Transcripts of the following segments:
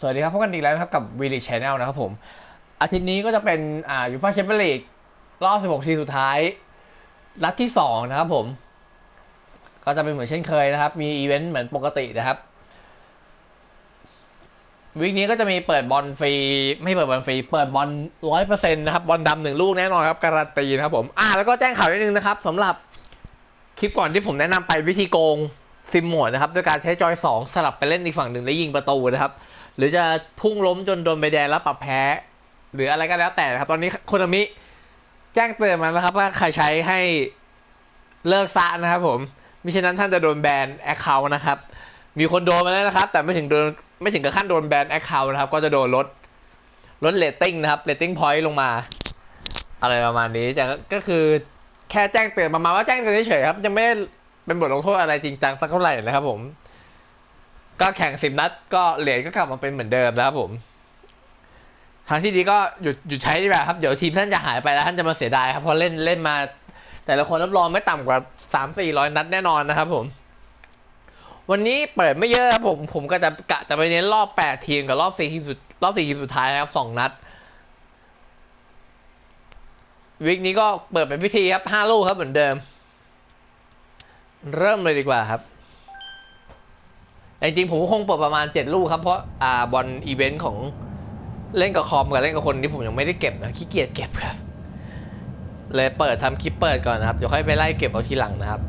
สวัสดีครับพบกันอีกแล้วนะครับกับวีลิชแนลนะครับผม อาทิตย์นี้ก็จะเป็นอ่ายูฟ่าแชมเปี้ยนลีกรอบ 16 ทีมสุดท้ายนัดที่ 2 นะครับผม ก็จะเป็นเหมือนเช่นเคยนะครับ มีอีเวนต์เหมือนปกตินะครับวีคนี้ก็จะมีเปิดบอลฟรี ไม่เปิดบอลฟรี เปิดบอลร้อยเปอร์เซ็นต์นะครับ บอลดำหนึ่งลูกแน่นอนครับ การันตีนะครับผม อ่า แล้วก็แจ้งข่าวนิดนึงนะครับสำหรับคลิปก่อนที่ผมแนะนำไปวิธีโกงซิมหมดนะครับด้วยการใช้จอย2สลับไปเล่นอีกฝั่งหนึ่งแล้ยิงประตูนะครับ หรือจะพุ่งล้มจนโดนใบแดงแล้วปรับแพ้ หรืออะไรก็แล้วแต่ครับ ตอนนี้โคนามิแจ้งเตือนมาแล้วครับ ว่าใครใช้ให้เลิกซะนะครับผมมิฉะนั้นท่านจะโดนแบนแอคเคาท์นะครับ มีคนโดนมาแล้วนะครับ แต่ไม่ถึงโดนไม่ถึงกับขั้นโดนแบนแอคเคาท์นะครับ ก็จะโดนลดลดเรตติ้งนะครับเรตติ้งพอยต์ลงมา อะไรประมาณนี้แต่ก็ก็คือแค่แจ้งเตือนประมาณว่าแจ้งเตือนเฉยๆครับยังไม่ได้เป็นบทลงโทษอะไรจริงจังสักเท่าไหร่นะครับผม ก็แข่งสิบนัด ก็เหรียญก็กลับมาเป็นเหมือนเดิมนะครับผม ทางที่ดีก็หยุดหยุดใช้ดีกว่าครับเดี๋ยวทีมท่านจะหายไปแล้วท่านจะมาเสียดายครับเพราะเล่นเล่นมา แต่ละคนรับรองไม่ต่ำกว่าสามสี่ร้อยนัดแน่นอนนะครับผม วันนี้เปิดไม่เยอะครับผม ผมก็จะกะจะไปเน้นรอบแปดทีมกับรอบสี่ทีมสุดรอบสี่ทีมสุดท้ายครับสองนัดวิกนี้ก็เปิดเป็นพิธีครับห้าลูกครับเหมือนเดิม เริ่มเลยดีกว่าครับ จริงผมก็คงเปิดประมาณเจ็ดลูกครับ เพราะอ่าบอลอีเวนต์ของเล่นกับคอมกับเล่นกับคนที่ผมยังไม่ได้เก็บนะขี้เกียจเก็บครับเลยเปิดทำคลิปเปิดก่อนนะครับเดี๋ยวค่อยไปไล่เก็บเอาทีหลังนะครับ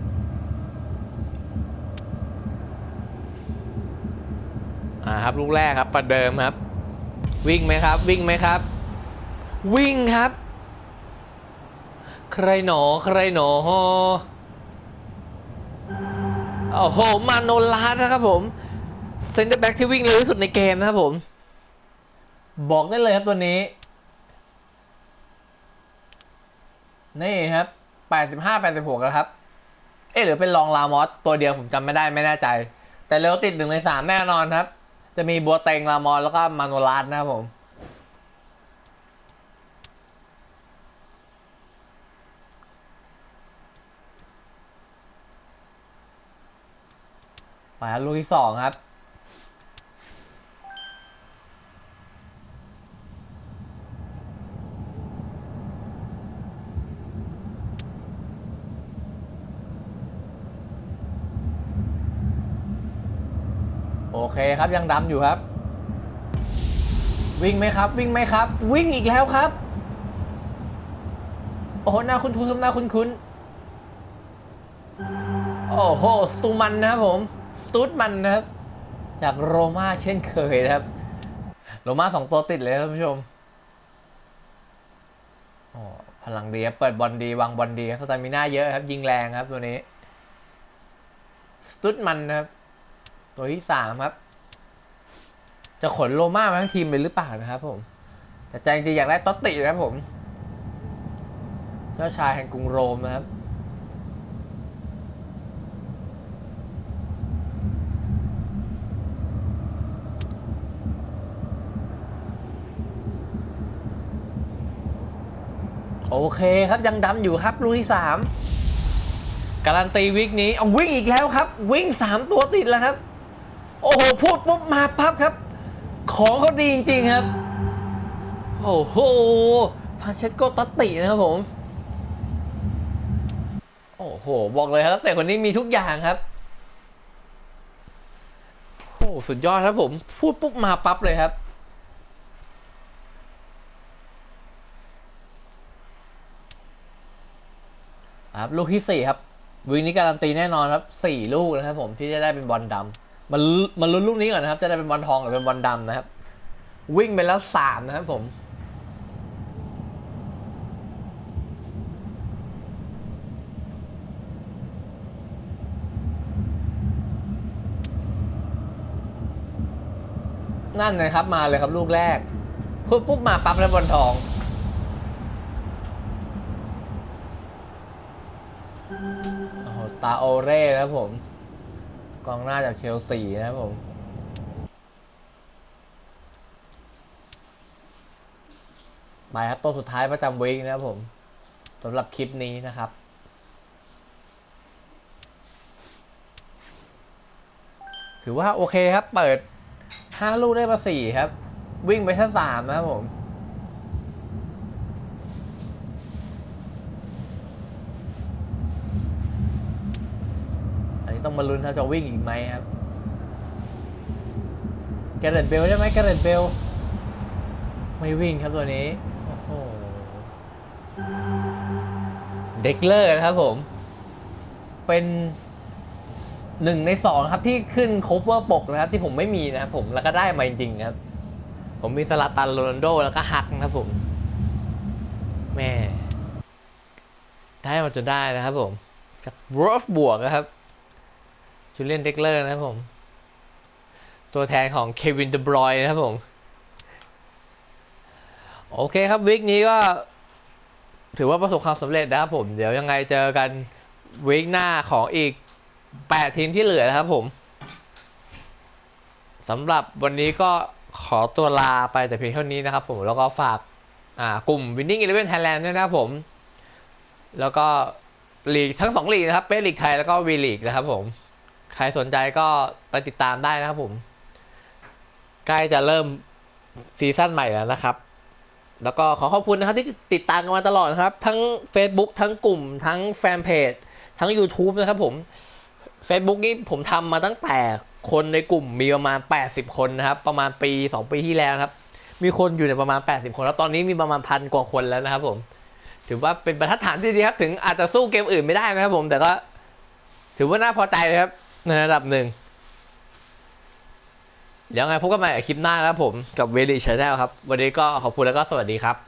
อ่าครับลูกแรกครับประเดิมครับ วิ่งไหมครับ วิ่งไหมครับ วิ่งครับ ใครหนอใครหนอโอ้โหมาโนลาสนะครับผม เซนเตอร์แบ็กที่วิ่งเร็วที่สุดในเกมนะครับผม บอกได้เลยครับตัวนี้ นี่ครับ85 86แปดสิบหกแล้วครับ เอ๊ะหรือเป็นลองลามอสตัวเดียวผมจำไม่ได้ไม่แน่ใจ แต่เร็วติดหนึ่งในสามแน่นอนครับ จะมีบัวเตงลามอสแล้วก็มาโนลาสนะครับผมมาลูกที่สองครับ เคครับยังดำอยู่ครับ วิ่งไหมครับ วิ่งไหมครับ วิ่งอีกแล้วครับ โอ้โหหน้าคุ้นครับหน้าคุ้นๆโอ้โหสตูมันนะครับผมสตูดมันนะครับ จากโรม่าเช่นเคยนะครับ โรม่าสองตัวติดเลยท่านผู้ชมอพลังดีครับเปิดบอลดีวางบอลดีครับสตามิน่าเยอะครับ ยิงแรงครับตัวนี้ สตูดมันนะครับ ตัวที่สามครับ จะขนโรม่ามาทั้งทีมเลยหรือเปล่านะครับผม แต่ใจจริงอยากได้ตอตตินะครับผม เจ้าชายแห่งกรุงโรมนะครับโอเคครับยังดำอยู่ครับลูกที่สามการันตีวิกนี้เอาวิ่งอีกแล้วครับ วิ่งสามตัวติดแล้วครับ โอ้โหพูดปุ๊บมาปั๊บครับ ของเขาดีจริงๆครับ โอ้โหฟานเชสโกตัตตินะครับผม โอ้โห บอกเลยครับนักเตะคนนี้มีทุกอย่างครับโอ้โหสุดยอดครับผม พูดปุ๊บมาปั๊บเลยครับครับลูกที่สี่ครับวิงนี้การันตีแน่นอนครับสี่ลูกนะครับผมที่จะได้เป็นบอลดำ มันมันลุ้นลูกนี้ก่อนนะครับ จะได้เป็นบอลทองหรือเป็นบอลดำนะครับ วิ่งไปแล้วสามนะครับผมนั่นนะครับมาเลยครับลูกแรกปุ๊บปุ๊บมาปั๊บแล้วบอลทอง โอ้โหตาโอเร่นะครับผม กองหน้าจากเชลซีนะครับผมไปครับตัวสุดท้ายประจำวีคนะครับผมสำหรับคลิปนี้นะครับ ถือว่าโอเคครับ เปิดห้าลูกได้มาสี่ครับ วิ่งไปแค่สามนะครับผม อันนี้ ต้องมาลุ้นถ้าจะวิ่งอีกไหมครับแกเรตเบลใช่ไหมแกเรตเบลไม่วิ่งครับตัวนี้โอ้โหเด็กเลอร์นะครับผม เป็นหนึ่งในสองครับที่ขึ้นคบวอร์ปกนะครับ ที่ผมไม่มีนะครับผมแล้วก็ได้มาจริงๆครับ ผมมีสลาตันโรนัลโดแล้วก็ฮักนะครับผม แม่ ได้มาจนได้นะครับผมกับรอฟบวกนะครับ จูเลียนเด็กเลอร์นะครับผม ตัวแทนของเควินเดบรอยนะครับผม โอเคครับวิกนี้ก็ ถือว่าประสบความสำเร็จนะครับผม เดี๋ยวยังไงเจอกันวีคหน้าของอีก 8 ทีมที่เหลือนะครับผมสำหรับวันนี้ก็ขอตัวลาไปแต่เพียงเท่านี้นะครับผมแล้วก็ฝากกลุ่ม Winning Eleven Thailand ด้วยนะครับผม แล้วก็ลีกทั้งสองลีกนะครับ เป็นลีกไทยแล้วก็วีลีกนะครับผม ใครสนใจก็ไปติดตามได้นะครับผม ใกล้จะเริ่มซีซั่นใหม่แล้วนะครับ แล้วก็ขอขอบคุณนะครับที่ติดตามกันมาตลอดครับ ทั้ง Facebook ทั้งกลุ่ม ทั้งแฟนเพจ ทั้ง YouTube นะครับผม Facebook นี่ผมทำมาตั้งแต่คนในกลุ่มมีประมาณ 80 คนนะครับ ประมาณปี 2 ปีที่แล้วครับ มีคนอยู่ในประมาณ 80 คน แล้วตอนนี้มีประมาณพันกว่าคนแล้วนะครับ ผม ถือว่าเป็นบรรทัดฐานที่ดีครับ ถึงอาจจะสู้เกมอื่นไม่ได้นะครับผม แต่ก็ ถือว่าน่าพอใจครับ ในระดับหนึ่งเดี๋ยวไงพบกันใหม่คลิปหน้าครับผมกับเวลีชาแนลครับ วันนี้ก็ขอบคุณแล้วก็สวัสดีครับ